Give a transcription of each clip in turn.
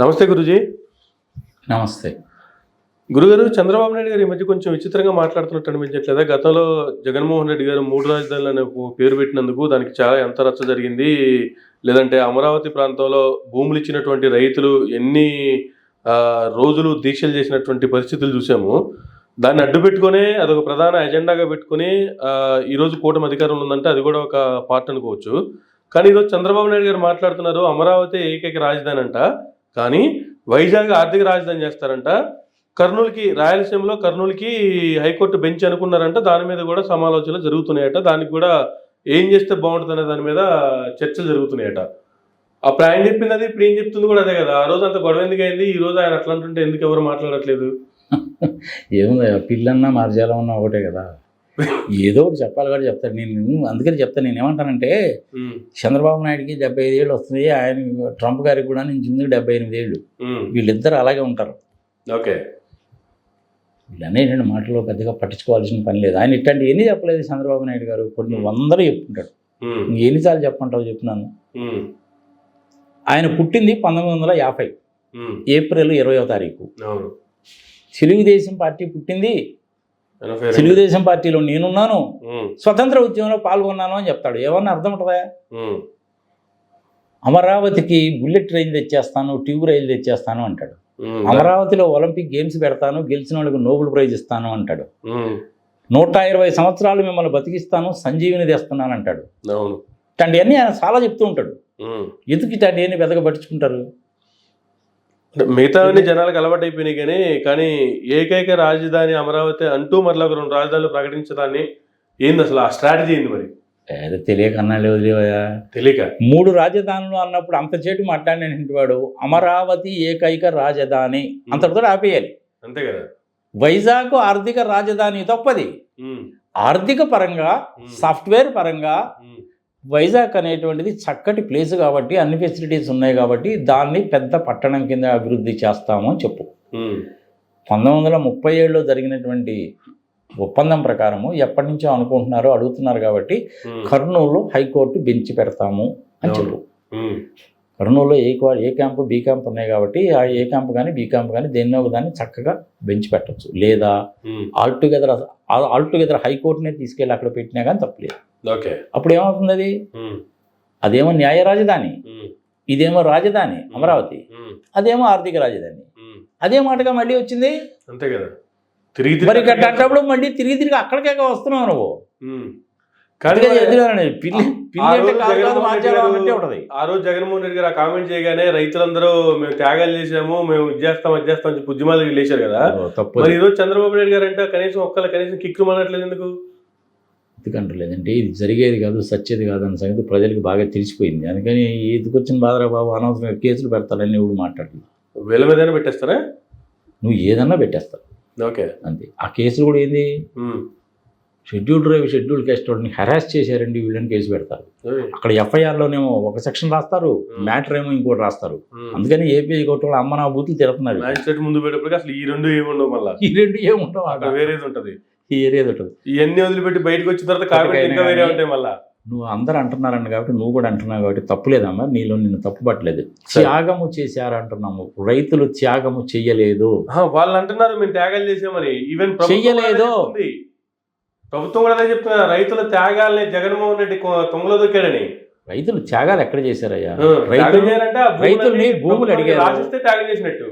నమస్తే గురుజీ. నమస్తే. గురుగారు చంద్రబాబు నాయుడు గారు ఈ మధ్య కొంచెం విచిత్రంగా మాట్లాడుతున్నట్టు అనిపించట్లేదా? గతంలో జగన్మోహన్ రెడ్డి గారు మూడు రాజధానులు అనే పేరు పెట్టినందుకు దానికి చాలా ఎంత రచ్చ జరిగింది. లేదంటే అమరావతి ప్రాంతంలో భూములు ఇచ్చినటువంటి రైతులు ఎన్ని రోజులు దీక్షలు చేసినటువంటి పరిస్థితులు చూసాము. దాన్ని అడ్డు పెట్టుకునే అదొక ప్రధాన ఎజెండాగా పెట్టుకుని ఈరోజు కూటమి అధికారంలో ఉందంటే అది కూడా ఒక పార్ట్ అనుకోవచ్చు. కానీ ఈరోజు చంద్రబాబు నాయుడు గారు మాట్లాడుతున్నారు అమరావతి ఏకైక రాజధాని అంట. కానీ వైజాగ్ ఆర్థిక రాజధాని చేస్తారంట. కర్నూలుకి రాయలసీమలో కర్నూలుకి హైకోర్టు బెంచ్ అనుకున్నారంట. దాని మీద కూడా సమాలోచనలు జరుగుతున్నాయట. దానికి కూడా ఏం చేస్తే బాగుంటుంది అనే దాని మీద చర్చలు జరుగుతున్నాయట. అప్పుడు ఆయన చెప్పింది అది ఇప్పుడు ఏం చెప్తుంది కూడా అదే కదా. ఆ రోజు అంత గొడవ ఎందుకు అయింది ఈ రోజు ఆయన అట్లా అంటుంటే ఎందుకు ఎవరు మాట్లాడట్లేదు? ఏముంది పిల్లన్నా మార్జాలం ఉన్నా ఒకటే కదా. ఏదో ఒకటి చెప్పాలి కూడా చెప్తాడు. నేను అందుకని చెప్తాను. నేను ఏమంటానంటే చంద్రబాబు నాయుడుకి డెబ్బై ఐదు ఏళ్ళు వస్తుంది ఆయన ట్రంప్ గారికి కూడా నుంచి ముందు డెబ్బై ఎనిమిది ఏళ్ళు. వీళ్ళిద్దరు అలాగే ఉంటారు. ఓకే. వీళ్ళనే రెండు మాటలు పెద్దగా పట్టించుకోవాల్సిన పని లేదు. ఆయన ఇట్లాంటి ఎన్ని చెప్పలేదు చంద్రబాబు నాయుడు గారు. కొన్ని వందలు చెప్పుకుంటాడు ఎన్నిసార్లు చెప్పంటావు చెప్తున్నాను. ఉమ్, ఆయన పుట్టింది పంతొమ్మిది వందల యాభై ఏప్రిల్ ఇరవయో తారీఖు. తెలుగుదేశం పార్టీ పుట్టింది. తెలుగుదేశం పార్టీలో నేనున్నాను. స్వతంత్ర ఉద్యమంలో పాల్గొన్నాను అని చెప్తాడు. ఏమన్నా అర్థం ఉంటుందా? అమరావతికి బుల్లెట్ రైలు తెచ్చేస్తాను ట్యూబ్ రైలు తెచ్చేస్తాను అంటాడు. అమరావతిలో ఒలింపిక్ గేమ్స్ పెడతాను గెలిచిన వాళ్ళకి నోబెల్ ప్రైజ్ ఇస్తాను అంటాడు. నూట ఇరవై సంవత్సరాలు మిమ్మల్ని బతికిస్తాను సంజీవిని తెస్తున్నాను అంటాడు. ఇట్లాంటివన్నీ ఆయన చాలా చెప్తూ ఉంటాడు. ఎందుకు ఇట్లాంటివన్నీ పెద్దగా పట్టించుకుంటారు మిగతా జనాలకు అలవాటు అయిపోయినాయి కానీ కానీ ఏకైక రాజధాని అమరావతి అంటూ మరలా ఒక రెండు రాజధానులు ప్రకటించడాన్ని ఏంది అసలు ఆ స్ట్రాటజీ ఏంది మరి? ఏదో తెలియక అన్నాడు వదిలేవయ్యా తెలియక. మూడు రాజధానులు అన్నప్పుడు అంత చేటు మాట్లాడినటువంటి వాడు? అమరావతి ఏకైక రాజధాని. అంతటితో ఆపేయాలి. అంతే కదా. వైజాగ్ ఆర్థిక రాజధాని తప్పది. ఉమ్, ఆర్థిక పరంగా ఉమ్, సాఫ్ట్వేర్ పరంగా వైజాగ్ అనేటువంటిది చక్కటి ప్లేస్ కాబట్టి అన్ని ఫెసిలిటీస్ ఉన్నాయి కాబట్టి దాన్ని పెద్ద పట్టణం కింద అభివృద్ధి చేస్తాము అని చెప్పు. పంతొమ్మిది వందల ముప్పై ఏడులో జరిగినటువంటి ఒప్పందం ప్రకారము ఎప్పటి నుంచో అనుకుంటున్నారో అడుగుతున్నారు కాబట్టి ఉమ్, కర్నూలులో హైకోర్టు బెంచ్ పెడతాము అని చెప్పు. కర్నూలులో ఏ ఏ క్యాంపు బీ క్యాంప్ ఉన్నాయి కాబట్టి ఆ ఏ క్యాంప్ కానీ బీ క్యాంప్ కానీ దేన్నో ఒక దాన్ని చక్కగా బెంచ్ పెట్టచ్చు. లేదా um, all together all together హైకోర్టునే తీసుకెళ్ళి అక్కడ పెట్టినా కానీ తప్పలేదు ఓకే. అప్పుడు ఏమవుతుంది అది అదేమో న్యాయ రాజధాని. ఇదేమో రాజధాని అమరావతి. అదేమో ఆర్థిక రాజధాని. అదే మాటగా మళ్ళీ వచ్చింది? అంతే కదా. తిరిగి మరి తిరిగి అట్లాంటప్పుడు మళ్ళీ తిరిగి తిరిగి అక్కడికే వస్తున్నావు నువ్వు. ఆ రోజు జగన్మోహన్ రెడ్డి గారు- ఉంటది. ఆ రోజు జగన్మోహన్ రెడ్డి గారు ఆ కామెంట్ చేయగానే రైతులందరూ మేము త్యాగాలు చేసాము మేము ఇది చేస్తాం అది చేస్తాం అని చెప్పి ఉద్యమాలు లేచారు కదా. మరి ఈ రోజు చంద్రబాబు నాయుడు గారు అంటే కనీసం ఒక్కళ్ళ కనీసం కిక్కు అనట్లేదు ఎందుకు? ఎందుకంటలేదంటే ఇది జరిగేది కాదు సచ్చేది కాదు అన్న సంగతి ప్రజలకు బాగా తెలిసిపోయింది. అందుకని ఎదుకొచ్చిన బాధరా బాబు అనవసరంగా కేసులు పెడతాడని ఎవడు మాట్లాడలేదు. వీళ్ళ మీదైనా పెట్టేస్తారా? నువ్వు ఏదన్నా పెట్టేస్తావు. ఓకే. అంతే. ఆ కేసులు కూడా ఏంది. షెడ్యూల్ డ్రైవ్ షెడ్యూల్ కేస్ట్ వాడిని హెరాస్ చేశారండి వీళ్ళని కేసు పెడతారు. అక్కడ ఎఫ్ఐఆర్లోనేమో ఒక సెక్షన్ రాస్తారు మ్యాటర్ ఏమో ఇంకోటి రాస్తారు. అందుకని ఏపీ కోర్టు వాళ్ళు అమ్మ నా బూతులు తిడుతున్నారు. మ్యాజిస్ట్రేట్ ముందు పెట్టేప్పటికి అసలు ఈ రెండు ఏముండవు మళ్ళా? ఈ రెండు ఏముండవు వేరేది ఉంటది. ఈ ఉంటుంది ఇవన్నీ వదిలిపెట్టి బయటకు వచ్చిన తర్వాత కాబట్టి ఇంకా వేరే ఉంటాయి మళ్ళా. నువ్వు అందరు అంటున్నారన్న కాబట్టి నువ్వు కూడా అంటున్నావు కాబట్టి తప్పులేదమ్మా నీలో నిన్ను తప్పు పట్టలేదు. త్యాగము చేశారు అంటున్నాము రైతులు త్యాగము చెయ్యలేదు. వాళ్ళు అంటున్నారు మేము త్యాగాలు చేసామని ఈవెన్ చెయ్యలేదు. ప్రభుత్వం కూడా అదే చెప్తున్నారు రైతుల త్యాగాల్ని జగన్మోహన్ రెడ్డి తొంగలో దొక్కాడని. రైతులు త్యాగాలు ఎక్కడ చేశారయ్యా? రైతులు రైతుల్ని భూములు అడిగారు. రాసిస్తే త్యాగం చేసినట్టు.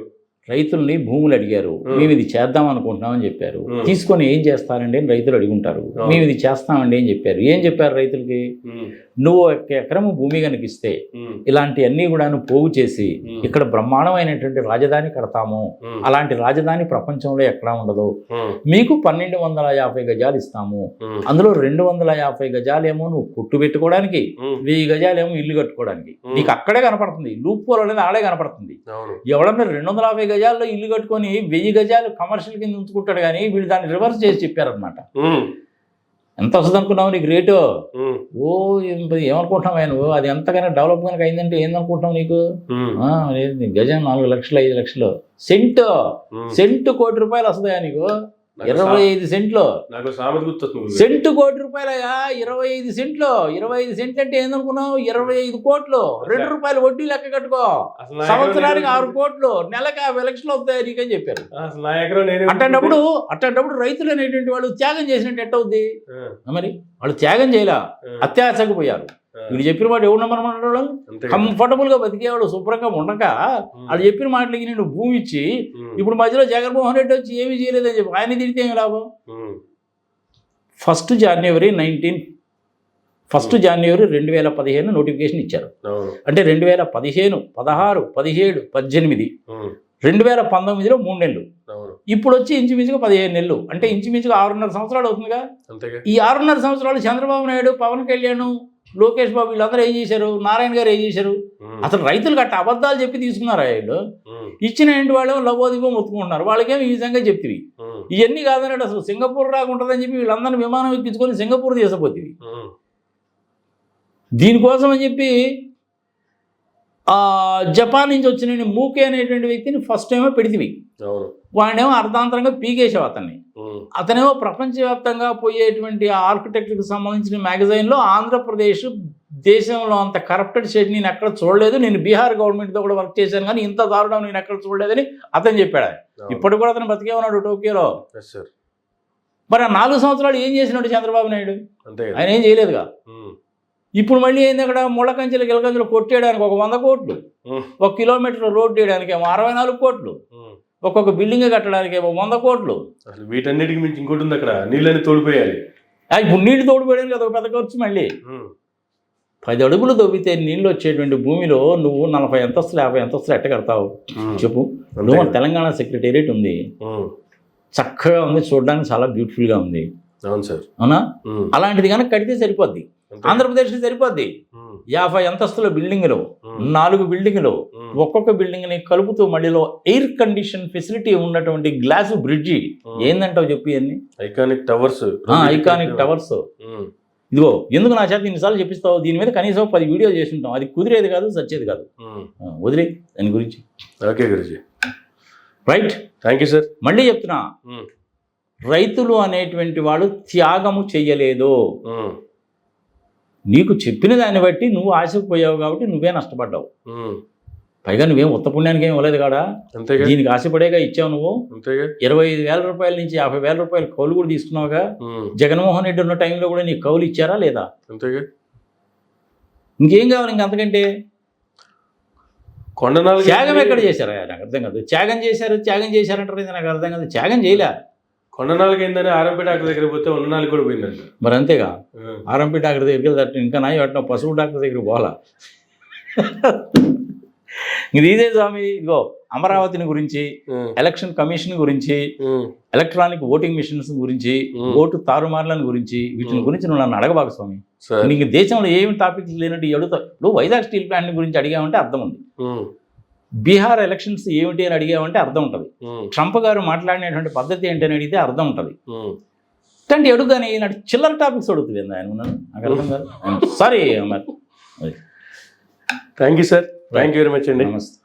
రైతుల్ని భూములు అడిగారు. మేము. ఇది చేద్దాం అనుకుంటున్నామని చెప్పారు. తీసుకొని ఏం చేస్తారండి అని రైతులు అడుగుంటారు. మేము ఇది చేస్తామండి అని చెప్పారు. ఏం చెప్పారు రైతులకి? నువ్వు ఒక ఎకరము భూమి కనిపిస్తే ఉమ్, ఇలాంటివన్నీ కూడాను పోగు చేసి ఇక్కడ బ్రహ్మాండమైనటువంటి రాజధాని కడతాము. అలాంటి రాజధాని ప్రపంచంలో ఎక్కడా ఉండదు. మీకు పన్నెండు వందల యాభై గజాలు ఇస్తాము. అందులో రెండు వందల యాభై గజాలేమో నువ్వు కొట్టు పెట్టుకోవడానికి వెయ్యి గజాలేమో ఇల్లు కట్టుకోవడానికి. నీకు అక్కడే కనపడుతుంది. లూప్ పోల్ అనేది ఆడే కనపడుతుంది. ఎవడన్నా రెండు వందల యాభై గజాల్లో ఇల్లు కట్టుకొని వెయ్యి గజాలు కమర్షియల్ కింద ఉంచుకుంటాడు కానీ వీళ్ళు దాన్ని రివర్స్ చేసి చెప్పారనమాట ఎంత వస్తుంది అనుకున్నావు నీకు రేటు ఓ ఏమనుకుంటున్నావు ఆయన నువ్వు? అది ఎంతకైనా డెవలప్ కనుక అయిందంటే ఏందనుకుంటున్నావు నీకు? గజం నాలుగు లక్షలు ఐదు లక్షలు. సెంట్. సెంట్ కోటి రూపాయలు వస్తుందా నాకు? ఇరవై ఐదు సెంట్లో. సెంటు కోటి రూపాయలగా ఇరవై ఐదు సెంట్లో. ఇరవై ఐదు సెంట్లు అంటే ఏందనుకున్నావు? ఇరవై ఐదు కోట్లు. రెండు రూపాయలు వడ్డీ లెక్క కట్టుకో. సంవత్సరానికి ఆరు కోట్లు. నెలకు యాభై లక్షలు అవుతాయి నీకని చెప్పారు. అట్లాంటప్పుడు అట్లాంటప్పుడు రైతులు అనేటువంటి వాళ్ళు త్యాగం చేసినట్టు ఎట్టవుద్ది? ఆ, మరి? వాళ్ళు త్యాగం చేయలే. ఆ, అత్యాశకు పోయారు. వీళ్ళు చెప్పిన మాట ఎవరు కదా. కంఫర్టబుల్గా బతికేవాడు శుభ్రంగా ఉండక. వాళ్ళు చెప్పిన మాటలకి నేను భూమి ఇచ్చి ఇప్పుడు మధ్యలో జగన్మోహన్ రెడ్డి వచ్చి ఏమీ చేయలేదని చెప్పి. ఆయన తిడితే ఏం లాభం? First January nineteen. First January రెండు వేల పదిహేను నోటిఫికేషన్ ఇచ్చారు. అంటే రెండు వేల పదిహేను పదహారు పదిహేడు పద్దెనిమిది. రెండు వేల పంతొమ్మిదిలో మూడు నెలలు. ఇప్పుడు వచ్చి ఇంచుమించుగా పదిహేను నెలలు. అంటే ఇంచుమించుగా ఆరున్నర సంవత్సరాలు అవుతుందిగా. ఈ ఆరున్నర సంవత్సరాలు చంద్రబాబు నాయుడు పవన్ కళ్యాణ్ లోకేష్ బాబు వీళ్ళందరూ ఏం చేశారు? నారాయణ గారు ఏం చేశారు? అసలు రైతులు గట్ట అబద్ధాలు చెప్పి తీసుకున్నారు వీళ్ళు ఇచ్చిన ఇంటి వాళ్ళు లవోదిగో మొత్తుకుంటున్నారు. వాళ్ళకేమో ఈ విధంగా చెప్తివి. ఇవన్నీ కాదన్నాడు అసలు. సింగపూర్ రాకుంటుందని చెప్పి వీళ్ళందరినీ విమానం ఎక్కించుకొని సింగపూర్ తీసుకుపోతుంది ఉమ్, దీనికోసం అని చెప్పి ఆ, జపాన్ నుంచి వచ్చిన మూకే అనేటువంటి వ్యక్తిని ఫస్ట్ టైమే పెడితివి. వాడినేమో అర్ధాంతరంగా పీకేసావు అతన్ని. అతనేమో ప్రపంచవ్యాప్తంగా పోయేటువంటి ఆర్కిటెక్ట్కి సంబంధించిన మ్యాగజైన్లో ఆంధ్రప్రదేశ్ దేశంలో అంత కరప్టెడ్ స్టేట్ నేను ఎక్కడ చూడలేదు. నేను బీహార్ గవర్నమెంట్తో కూడా వర్క్ చేశాను కానీ ఇంత దారుణం నేను ఎక్కడ చూడలేదని అతను చెప్పాడు. ఇప్పటికి కూడా అతను బతికే ఉన్నాడు టోక్యోలో. మరి ఆ నాలుగు సంవత్సరాలు ఏం చేసినాడు చంద్రబాబు నాయుడు? ఆయన ఏం చేయలేదుగా. ఇప్పుడు మళ్ళీ ఏంది అక్కడ? ముళ్ళకంచెలు గిలకంచెలు కొట్టేయడానికి ఒక వంద కోట్లు. ఒక కిలోమీటర్ రోడ్డు వేయడానికి ఏమో అరవై నాలుగు కోట్లు. ఒక్కొక్క బిల్డింగ్ కట్టడానికి ఏమో వంద కోట్లు. అసలు వీటన్నిటికి మించి ఇంకోటి ఉంది అక్కడ. నీళ్ళని తోడిపోయాలి. ఇప్పుడు నీళ్ళు తోడుపోయడానికి అదొక పెద్ద ఖర్చు మళ్ళీ. పది అడుగులు తవ్వితే నీళ్ళు వచ్చేటువంటి భూమిలో నువ్వు నలభై అంతస్తులు యాభై అంతస్తులు ఎట్ట కడతావు? చెప్పు. కదా. తెలంగాణ సెక్రటేరియట్ ఉంది. చక్కగా ఉంది చూడడానికి చాలా బ్యూటిఫుల్గా ఉంది. అవును సార్. అవునా? అలాంటిది కనుక కడితే సరిపోద్ది. అంతే. ఆంధ్రప్రదేశ్కి సరిపోద్ది. యాభై అంతస్తుల బిల్డింగ్లు నాలుగు బిల్డింగ్లు ఒక్కొక్క బిల్డింగ్ని కలుపుతూ మళ్ళీలో ఎయిర్ కండిషన్ ఫెసిలిటీ ఉన్నటువంటి గ్లాస్ బ్రిడ్జి ఉమ్. ఏందంటావు చెప్పి అన్ని ఐకానిక్ టవర్స్ ఐకానిక్ టవర్స్ ఇదిగో ఎందుకు నా చేత ఇన్నిసార్లు చెప్పిస్తావు? దీని మీద కనీసం పది వీడియోలు చేసి ఉంటాం అది కుదిరేది కాదు సచ్చేది కాదు. ఆ, వదిలే దాని గురించి. Okay Guruji. Right thank you sir మళ్ళీ చెప్తున్నా. ఉమ్, రైతులు అనేటువంటి వాళ్ళు త్యాగము చెయ్యలేదు నీకు చెప్పిన దాన్ని బట్టి నువ్వు ఆశపోయావు కాబట్టి నువ్వే నష్టపడ్డావు. పైగా నువ్వేం ఉత్త పుణ్యానికి ఏం ఇవ్వలేదు కాడా? దీనికి ఆశపడేగా ఇచ్చావు నువ్వు. ఇరవై ఐదు వేల రూపాయల నుంచి యాభై వేల రూపాయలు కౌలు కూడా తీసుకున్నావుగా. జగన్మోహన్ రెడ్డి ఉన్న టైంలో కూడా నీకు కౌలు ఇచ్చారా లేదా? ఇంకేం కావాలి ఇంక అంతకంటే? కొండ నాలుగు త్యాగం ఎక్కడ చేశారా? నాకు అర్థం కాదు. త్యాగం చేశారు త్యాగం చేశారంటారు ఇది నాకు అర్థం కాదు. త్యాగం చేయలే. కొండ నాలుగు ఏందని ఆరంపేట డాక్టర్ దగ్గర పోతే ఉన్న నాలుగు కూడా పోయిందంట. మరి అంతేగా? ఉమ్, ఆర్ఎంపీ డాక్టర్ దగ్గరికి ఇంకా నాయి పశువు డాక్టర్ దగ్గరికి పోవాలా? ఇది ఇదే స్వామి ఇదిగో అమరావతిని గురించి ఎలక్షన్ కమిషన్ గురించి ఎలక్ట్రానిక్ ఓటింగ్ మిషన్స్ గురించి. ఓటు తారుమార్లను గురించి వీటిని. గురించి నువ్వు నన్ను అడగబాకు స్వామి. నీకు దేశంలో ఏమి టాపిక్స్ లేనట్టు అడుగుతావు ఇప్పుడు వైజాగ్ స్టీల్ ప్లాంట్ గురించి అడిగామంటే అర్థం ఉంది. బీహార్ ఎలక్షన్స్ ఏమిటి అని అడిగామంటే అర్థం ఉంటుంది. ట్రంప్ గారు మాట్లాడినటువంటి పద్ధతి ఏంటి అని అడిగితే అర్థం ఉంటుంది. అంటే అడుగు కానీ ఈనాడు చిల్లర టాపిక్స్ అడుగుతుంది ఆయన? ఉన్నాను నాకు అర్థం కాదు. సారీ మరి. Thank you sir. Thank you very much అండి. నమస్తే.